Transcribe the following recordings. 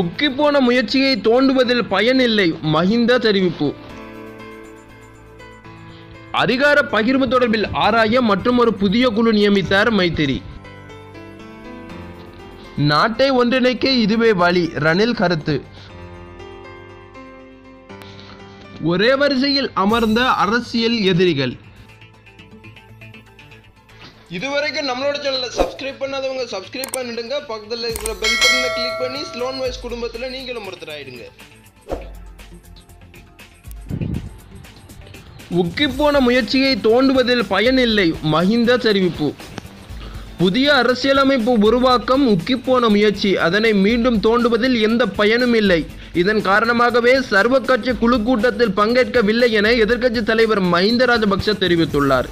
உக்கிப்போன முயற்சியை தோண்டுவதில் பயனில்லை மஹிந்த தெரிவிப்பு. அதிகார பகிர்வு தொடர்பில் ஆராய மற்றும் ஒரு புதிய குழு நியமித்தார் மைத்திரி. நாட்டை ஒன்றிணைக்க இதுவே வழி ரணில் கருத்து. ஒரே வரிசையில் அமர்ந்த அரசியல் எதிரிகள். இதுவரைக்கும் நம்மளோட சேனலை சப்ஸ்கிரைப் பண்ணாதவங்க சப்ஸ்கிரைப் பண்ணிடுங்க. பக்கத்தில் இருக்கிற பெல் பட்டனை கிளிக் பண்ணி ஸ்லோன் வாய்ஸ் குடும்பத்தில் நீங்களும் ஒருத்தர் ஆயிடுங்க. உக்கிப்போன முயற்சியை தோண்டுவதில் பயனில்லை மஹிந்த தெரிவிப்பு. புதிய அரசியலமைப்பு உருவாக்கம் உக்கிப்போன முயற்சி. அதனை மீண்டும் தோண்டுவதில் எந்த பயனும் இல்லை. இதன் காரணமாகவே சர்வ கட்சி குழு கூட்டத்தில் பங்கேற்கவில்லை என எதிர்க்கட்சி தலைவர் மஹிந்த ராஜபக்ஷ தெரிவித்துள்ளார்.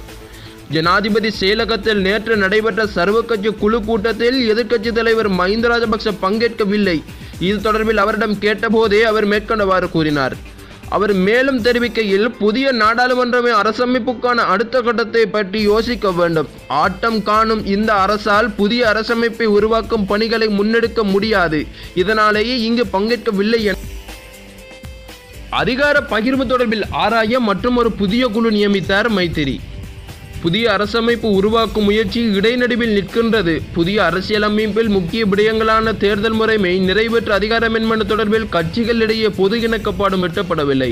ஜனாதிபதி செயலகத்தில் நேற்று நடைபெற்ற சர்வ கட்சி குழு கூட்டத்தில் எதிர்க்கட்சி தலைவர் மஹிந்த ராஜபக்ச பங்கேற்கவில்லை. இது தொடர்பில் அவரிடம் கேட்டபோதே அவர் மேற்கொண்டவாறு கூறினார். அவர் மேலும் தெரிவிக்கையில் புதிய நாடாளுமன்றமே அரசமைப்புக்கான அடுத்த கட்டத்தை பற்றி யோசிக்க வேண்டும். ஆட்டம் காணும் இந்த அரசால் புதிய அரசமைப்பை உருவாக்கும் பணிகளை முன்னெடுக்க முடியாது. இதனாலேயே இங்கு பங்கேற்கவில்லை என அதிகார பகிர்வு தொடர்பில் ஆராய மற்றும் ஒரு புதிய குழு நியமித்தார் மைத்திரி. புதிய அரசமைப்பு உருவாக்கும் முயற்சி இடைநடுவில் நிற்கின்றது. புதிய அரசியலமைப்பில் முக்கிய விடயங்களான தேர்தல் முறைமை நிறைவேற்று அதிகாரம் என்பது தொடர்பில் கட்சிகளிடையே பொது இணக்கப்பாடும் எட்டப்படவில்லை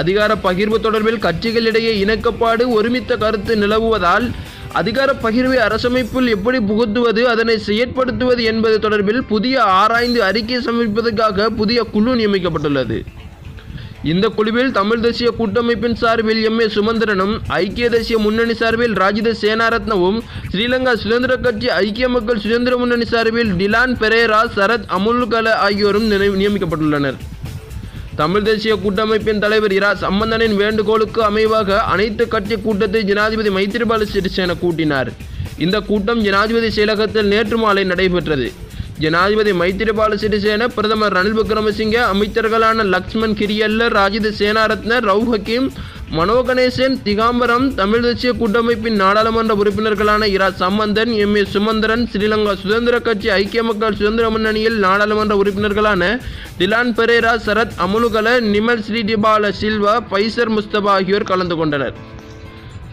அதிகார பகிர்வு தொடர்பில் கட்சிகளிடையே இணக்கப்பாடு ஒருமித்த கருத்து நிலவுவதால் அதிகார பகிர்வை அரசமைப்பில் எப்படி புகுத்துவது அதனை செயற்படுத்துவது என்பது தொடர்பில் புதிய ஆராய்ந்து அறிக்கை சமர்ப்பிப்பதற்காக புதிய குழு நியமிக்கப்பட்டுள்ளது. இந்த குழுவில் தமிழ் தேசிய கூட்டமைப்பின் சார்பில் எம். ஏ. சுமந்திரனும் ஐக்கிய தேசிய முன்னணி சார்பில் ராஜித சேனாரத்னவும் ஸ்ரீலங்கா சுதந்திர கட்சி ஐக்கிய மக்கள் சுதந்திர முன்னணி சார்பில் டிலான் பெரேரா சரத் அமுல்கல ஆகியோரும் நினை- நியமிக்கப்பட்டுள்ளனர். தமிழ் தேசிய கூட்டமைப்பின் தலைவர் இரா சம்பந்தனின் வேண்டுகோளுக்கு அமைவாக அனைத்து கட்சி கூட்டத்தை ஜனாதிபதி மைத்திரிபால சிறிசேன கூட்டினார். இந்த கூட்டம் ஜனாதிபதி செயலகத்தில் நேற்று மாலை நடைபெற்றது. ஜனாதிபதி மைத்திரிபால சிறிசேன பிரதமர் ரணில் விக்ரமசிங்க அமைச்சர்களான லக்ஷ்மண் கிரியல்ல ராஜித சேனாரத்ன ரவு ஹக்கீம் மனோ கணேசன் திகாம்பரம் தமிழ் தேசிய கூட்டமைப்பின் நாடாளுமன்ற உறுப்பினர்களான இரா சம்பந்தன் எம் ஏ சுமந்திரன் ஸ்ரீலங்கா சுதந்திர கட்சி ஐக்கிய மக்கள் சுதந்திர முன்னணியில் நாடாளுமன்ற உறுப்பினர்களான டிலான் பெரேரா சரத் அமுலுகல நிமல் ஸ்ரீடிபால சில்வா பைசர் முஸ்தபா ஆகியோர் கலந்து கொண்டனர்.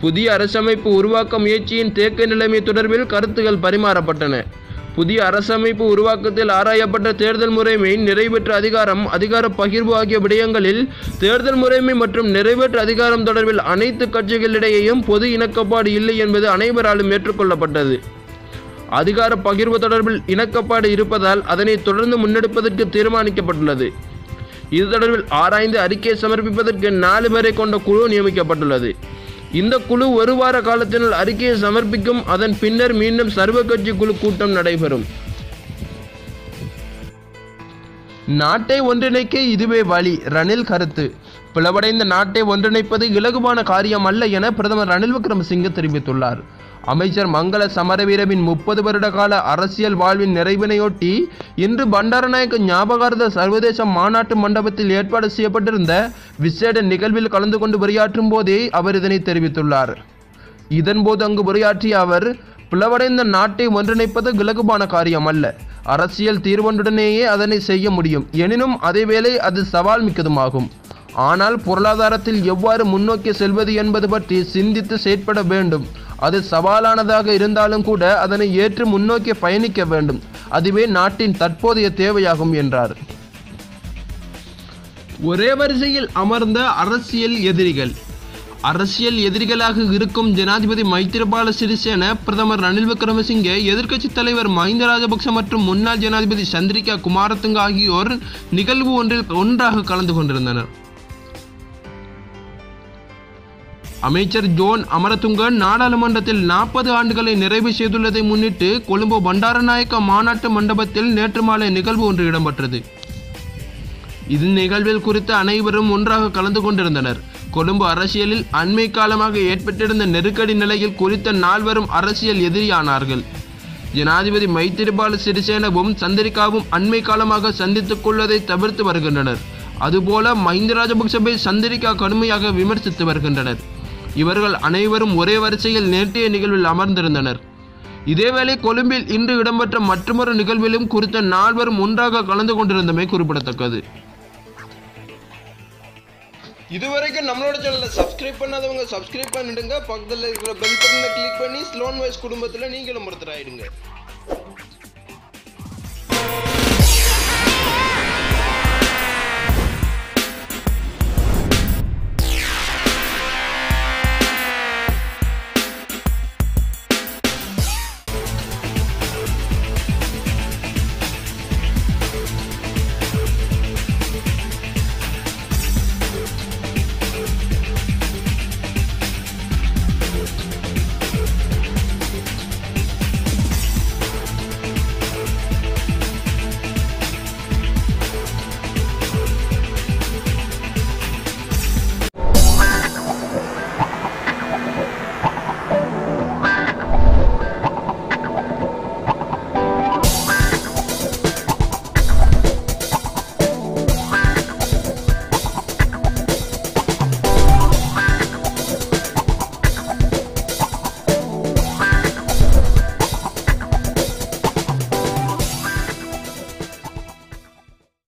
புதிய அரசமைப்பு உருவாக்க முயற்சியின் தேக்க நிலைமை தொடர்பில் கருத்துகள் பரிமாறப்பட்டன. புதிய அரசமைப்பு உருவாக்கத்தில் ஆராயப்பட்ட தேர்தல் முறைமை நிறைவேற்று அதிகாரம் அதிகார பகிர்வு ஆகிய விடயங்களில் தேர்தல் முறைமை மற்றும் நிறைவேற்று அதிகாரம் தொடர்பில் அனைத்து கட்சிகளிடையேயும் பொது இணக்கப்பாடு இல்லை என்பது அனைவராலும் ஏற்றுக்கொள்ளப்பட்டது. அதிகார பகிர்வு தொடர்பில் இணக்கப்பாடு இருப்பதால் அதனை தொடர்ந்து முன்னெடுப்பதற்கு தீர்மானிக்கப்பட்டுள்ளது. இது தொடர்பில் ஆராய்ந்து அறிக்கை சமர்ப்பிப்பதற்கு நாலு பேரை கொண்ட குழு நியமிக்கப்பட்டுள்ளது. இந்த குழு ஒரு வார காலத்தினுள் அறிக்கையை சமர்ப்பிக்கும். அதன் பின்னர் மீண்டும் சர்வ கட்சி குழு கூட்டம் நடைபெறும். நாட்டை ஒன்றிணைக்க இதுவே வழி. ரணில் கருத்து. பிளவடைந்த நாட்டை ஒன்றிணைப்பது இலகுவான காரியம் அல்ல என பிரதமர் ரணில் விக்ரமசிங்கே தெரிவித்துள்ளார். அமைச்சர் மங்கள சமரவீரவின் முப்பது வருட கால அரசியல் வாழ்வின் நிறைவினையொட்டி இன்று பண்டாரநாயக்க ஞாபகார்த்த சர்வதேச மாநாட்டு மண்டபத்தில் ஏற்பாடு செய்யப்பட்டிருந்த விசேட நிகழ்வில் கலந்து கொண்டு உரையாற்றும் போதே அவர் இதனை தெரிவித்துள்ளார். இதன்போது அங்கு உரையாற்றிய அவர் பிளவடைந்த நாட்டை ஒன்றிணைப்பது இலகுவான காரியம் அல்ல அரசியல் தீர்வொன்றுடனேயே அதனை செய்ய முடியும். எனினும் அதேவேளை அது சவால் மிக்கதுமாகும். ஆனால் பொருளாதாரத்தில் எவ்வாறு முன்னோக்கி செல்வது என்பது பற்றி சிந்தித்து செயற்பட வேண்டும். அது சவாலானதாக இருந்தாலும் கூட அதனை ஏற்று முன்னோக்கி பயணிக்க வேண்டும். அதுவே நாட்டின் தற்போதைய தேவையாகும் என்றார். ஒரே வரிசையில் அமர்ந்த அரசியல் எதிரிகள். அரசியல் எதிரிகளாக இருக்கும் ஜனாதிபதி மைத்திரிபால சிறிசேன பிரதமர் ரணில் விக்ரமசிங்கே எதிர்க்கட்சித் தலைவர் மஹிந்த ராஜபக்ச மற்றும் முன்னாள் ஜனாதிபதி சந்திரிகா குமாரத்துங்க ஆகியோர் நிகழ்வு ஒன்றில் ஒன்றாக கலந்து கொண்டிருந்தனர். அமைச்சர் ஜோன் அமரதுங்க நாடாளுமன்றத்தில் நாற்பது ஆண்டுகளை நிறைவு செய்துள்ளதை முன்னிட்டு கொழும்பு பண்டாரநாயக்க மாநாட்டு மண்டபத்தில் நேற்று மாலை நிகழ்வு ஒன்று இடம்பெற்றது. இது நிகழ்வில் குறித்த அனைவரும் ஒன்றாக கலந்து கொண்டிருந்தனர். கொழும்பு அரசியலில் அண்மை காலமாக ஏற்பட்டிருந்த நெருக்கடி நிலையில் குறித்த நால்வரும் அரசியல் எதிரியானார்கள். ஜனாதிபதி மைத்திரிபால சிறிசேனவும் சந்திரிகாவும் அண்மை காலமாக சந்தித்துக் கொள்வதை தவிர்த்து வருகின்றனர். அதுபோல மஹிந்த ராஜபக்சவை சந்திரிகா கடுமையாக விமர்சித்து வருகின்றனர். இவர்கள் அனைவரும் ஒரே வரிசையில் நேற்றைய நிகழ்வில் அமர்ந்திருந்தனர். இதேவேளை கொழும்பில் இன்று இடம்பெற்ற மற்றொரு நிகழ்விலும் குறித்த நால்வரும் ஒன்றாக கலந்து கொண்டிருந்தமை குறிப்பிடத்தக்கது. இதுவரைக்கும் நம்மளோட சேனலை சப்ஸ்கிரைப் பண்ணாதவங்க சப்ஸ்கிரைப் பண்ணிடுங்க. பக்கத்தில் இருக்கிற பெல் பட்டனை கிளிக் பண்ணி ஸ்லோன் வாய்ஸ் குடும்பத்தில் நீங்களும் ஒருத்தர் ஆயிடுங்க